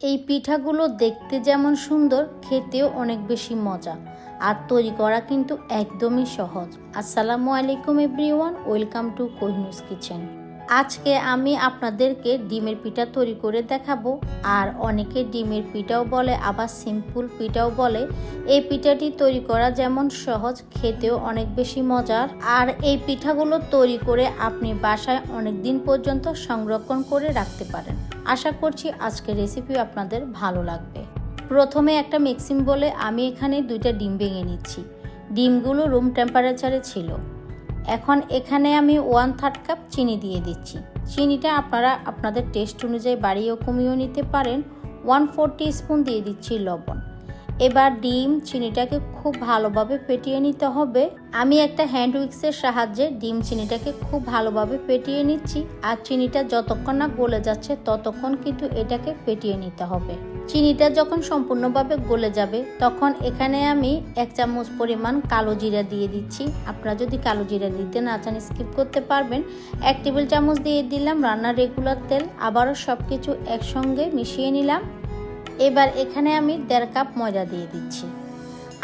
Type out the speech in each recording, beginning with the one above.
এই পিঠাগুলো দেখতে যেমন সুন্দর, খেতেও অনেক বেশি মজা। আর তৈরি করা কিন্তু একদমই সহজ। আসসালামু আলাইকুম, এভরিওয়ান। ওয়েলকাম টু কোহিনুস কিচেন। আজকে আমি আপনাদেরকে ডিমের পিঠা তৈরি করে দেখাবো। আর অনেকে ডিমের পিঠাও বলে, আবার সিম্পল পিঠাও বলে। এই পিঠাটি তৈরি করা যেমন সহজ, খেতেও অনেক বেশি মজার। আর এই পিঠাগুলো তৈরি করে আপনি বাসায় অনেক দিন পর্যন্ত সংরক্ষণ করে রাখতে পারেন। আশা করছি আজকের রেসিপি আপনাদের ভালো লাগবে। প্রথমে একটা মিক্সিং বলে আমি এখানে দুইটা ডিম ভেঙে নিচ্ছি। ডিমগুলো রুম টেম্পারেচারে ছিল। এখন এখানে আমি ওয়ান থার্ড কাপ চিনি দিয়ে দিচ্ছি। চিনিটা আপনারা আপনাদের টেস্ট অনুযায়ী বাড়িয়েও কমিয়েও নিতে পারেন। ওয়ান ফোর স্পুন দিয়ে দিচ্ছি লবণ। এবার ডিম চিনিটাকে খুব ভালোভাবে ফেটিয়ে নিতে হবে। আমি একটা হ্যান্ড উইক্সের সাহায্যে ডিম চিনিটাকে খুব ভালোভাবে ফেটিয়ে নিচ্ছি। আর চিনিটা যতক্ষণ না গলে যাচ্ছে ততক্ষণ কিন্তু এটাকে ফেটিয়ে নিতে হবে। চিনিটা যখন সম্পূর্ণভাবে গলে যাবে, তখন এখানে আমি এক চামচ পরিমাণ কালো জিরা দিয়ে দিচ্ছি। আপনারা যদি কালো জিরা দিতে না চান, স্কিপ করতে পারবেন। এক টেবিল চামচ দিয়ে দিলাম রান্নার রেগুলার তেল। আবারও সব কিছু একসঙ্গে মিশিয়ে নিলাম। এবার এখানে আমি দেড় কাপ ময়দা দিয়ে দিচ্ছি।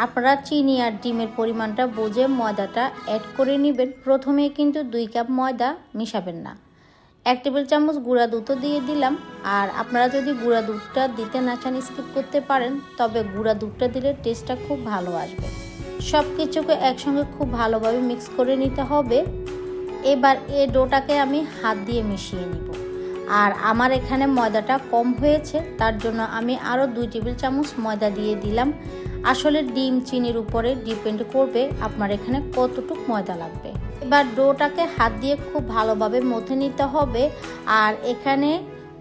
আপনারা চিনি আর ডিমের পরিমাণটা বুঝে ময়দাটা অ্যাড করে নেবেন। প্রথমে কিন্তু দুই কাপ ময়দা মিশাবেন না। এক টেবিল চামচ গুঁড়া দুধও দিয়ে দিলাম। আর আপনারা যদি গুঁড়া দুধটা দিতে না চান, স্কিপ করতে পারেন, তবে গুঁড়া দুধটা দিলে টেস্টটা খুব ভালো আসবে। সব কিছুকে একসঙ্গে খুব ভালোভাবে মিক্স করে নিতে হবে। এবার এই ডোটাকে আমি হাত দিয়ে মিশিয়ে নিব। আর আমার এখানে ময়দাটা কম হয়েছে, তার জন্য আমি আরও দুই টেবিল চামচ ময়দা দিয়ে দিলাম। আসলে ডিম, চিনির উপরে ডিপেন্ড করবে আপনার এখানে কতটুক ময়দা লাগবে। এবার ডোটাকে হাত দিয়ে খুব ভালোভাবে মথে নিতে হবে। আর এখানে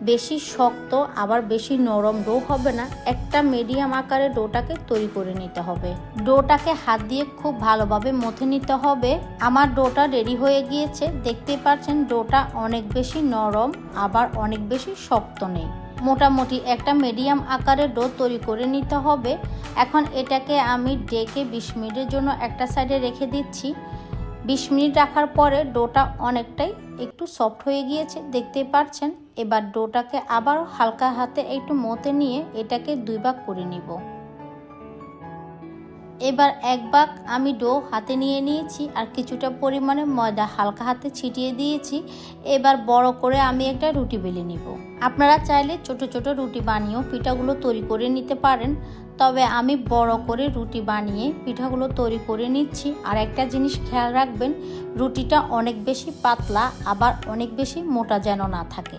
বেশি শক্ত, আবার বেশি নরম ডো হবে না। একটা মিডিয়াম আকারে ডোটাকে তৈরি করে নিতে হবে। ডোটাকে হাত দিয়ে খুব ভালোভাবে মথে নিতে হবে। আমার ডোটা রেডি হয়ে গিয়েছে। দেখতে পাচ্ছেন, ডোটা অনেক বেশি নরম, আবার অনেক বেশি শক্ত নেই। মোটামুটি একটা মিডিয়াম আকারের ডো তৈরি করে নিতে হবে। এখন এটাকে আমি ডেকে বিশ মিনিটের জন্য একটা সাইডে রেখে দিচ্ছি। বিশ মিনিট রাখার পরে ডোটা অনেকটাই একটু সফট হয়ে গিয়েছে, দেখতে পাচ্ছেন এবার ডোটাকে আবার হালকা হাতে একটু মতে নিয়ে এটাকে দুই ভাগ করে নিব। এবার এক ভাগ আমি ডো হাতে নিয়ে নিয়েছি আর কিছুটা পরিমাণে ময়দা হালকা হাতে ছিটিয়ে দিয়েছি। এবার বড় করে আমি একটা রুটি বেলে নিব। আপনারা চাইলে ছোট ছোট রুটি বানিয়েও পিঠাগুলো তৈরি করে নিতে পারেন। তবে আমি বড় করে রুটি বানিয়ে পিঠাগুলো তৈরি করে নিচ্ছি। আর একটা জিনিস খেয়াল রাখবেন, রুটিটা অনেক বেশি পাতলা, আবার অনেক বেশি মোটা যেন না থাকে।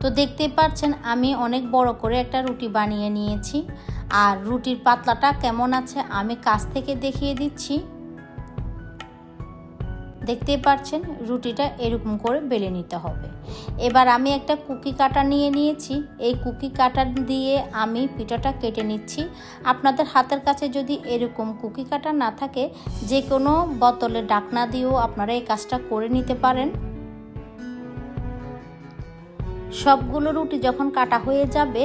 তো দেখতেই পাচ্ছেন, আমি অনেক বড় করে একটা রুটি বানিয়ে নিয়েছি। আর রুটির পাতলাটা কেমন আছে আমি কাছ থেকে দেখিয়ে দিচ্ছি। দেখতেই পাচ্ছেন রুটিটা এরকম করে বেলে নিতে হবে। এবার আমি একটা কুকি কাটা নিয়ে নিয়েছি। এই কুকি কাটা দিয়ে আমি পিঠাটা কেটে নিচ্ছি। আপনাদের হাতের কাছে যদি এরকম কুকি কাটা না থাকে, যে কোনো বোতলে ডাকনা দিয়েও আপনারা এই কাজটা করে নিতে পারেন। সবগুলো রুটি যখন কাটা হয়ে যাবে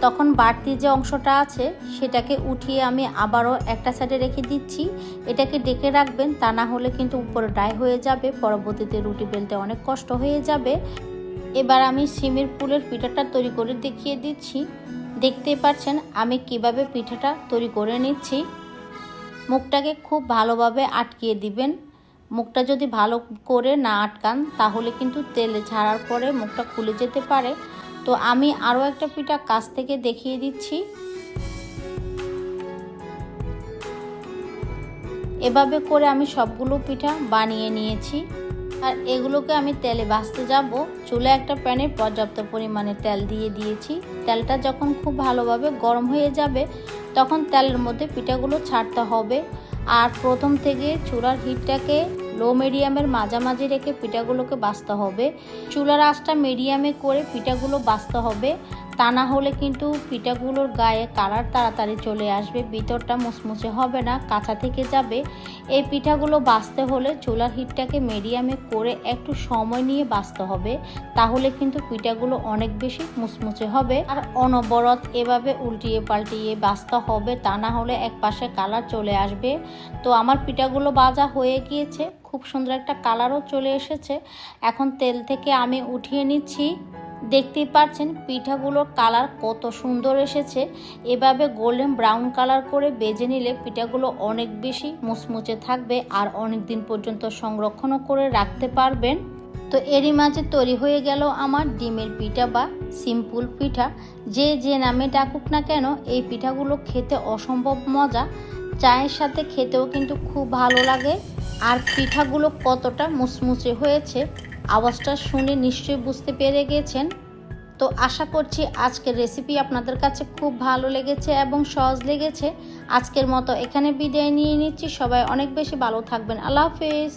তখন বাড়তি যে অংশটা আছে, সেটাকে উঠিয়ে আমি আবারও একটা সাইডে রেখে দিচ্ছি। এটাকে ডেকে রাখবেন, তা না হলে কিন্তু উপরে ড্রাই হয়ে যাবে, পরবর্তীতে রুটি বেলতে অনেক কষ্ট হয়ে যাবে। এবার আমি সিমের ফুলের পিঠাটা তৈরি করে দেখিয়ে দিচ্ছি। দেখতেই পাচ্ছেন, আমি কীভাবে পিঠাটা তৈরি করে নিচ্ছি। মুখটাকে খুব ভালোভাবে আটকিয়ে দিবেন। মুখটা যদি ভালো করে না আটকান, তাহলে কিন্তু তেলে ছাড়ার পরে মুখটা খুলে যেতে পারে। তো আমি আরও একটা পিঠা কাছ থেকে দেখিয়ে দিচ্ছি। এভাবে করে আমি সবগুলো পিঠা বানিয়ে নিয়েছি। আর এগুলোকে আমি তেলে ভাজতে যাব। চুলে একটা প্যানে পর্যাপ্ত পরিমাণে তেল দিয়ে দিয়েছি। তেলটা যখন খুব ভালোভাবে গরম হয়ে যাবে, তখন তেলের মধ্যে পিঠাগুলো ছাড়তে হবে। আর প্রথম থেকে চুলার হিটটাকে লো মিডিয়ামের মাঝামাঝি রেখে পিঠাগুলোকে বাছতে হবে। চুলার আঁচটা মিডিয়ামে করে পিঠাগুলো বাছতে হবে। তা না হলে কিন্তু পিঠাগুলোর গায়ে কালার তাড়াতাড়ি চলে আসবে, ভিতরটা মুচমুচে হবে না। কাঁচা থেকে যাবে। এই পিঠাগুলো বাছতে হলে চুলার হিটটাকে মিডিয়ামে করে একটু সময় নিয়ে বাঁচতে হবে, তাহলে কিন্তু পিঠাগুলো অনেক বেশি মুচমুচে হবে। আর অনবরত এভাবে উল্টিয়ে পাল্টিয়ে বাছতে হবে, তা না হলে এক পাশে কালার চলে আসবে। তো আমার পিঠাগুলো বাজা হয়ে গিয়েছে, খুব সুন্দর একটা কালারও চলে এসেছে। এখন তেল থেকে আমি উঠিয়ে নিচ্ছি। দেখতেই পাচ্ছেন পিঠাগুলোর কালার কত সুন্দর এসেছে। এভাবে গোল্ডেন ব্রাউন কালার করে বেজে নিলে পিঠাগুলো অনেক বেশি মুচমুচে থাকবে আর অনেক দিন পর্যন্ত সংরক্ষণও করে রাখতে পারবেন। তো এরই মাঝে তৈরি হয়ে গেল আমার ডিমের পিঠা বা সিম্পল পিঠা। যে যে নামে ডাকুক না কেন, এই পিঠাগুলো খেতে অসম্ভব মজা। চায়ের সাথে খেতেও কিন্তু খুব ভালো লাগে। আর পিঠাগুলো কতটা মুচমুচে হয়েছে আওয়াজটা শুনে নিশ্চয়ই বুঝতে পেরে গেছেন। তো আশা করছি আজকের রেসিপি আপনাদের কাছে খুব ভালো লেগেছে এবং সহজ লেগেছে। আজকের মতো এখানে বিদায় নিয়ে নিচ্ছি। সবাই অনেক বেশি ভালো থাকবেন। আল্লাহ হাফেজ।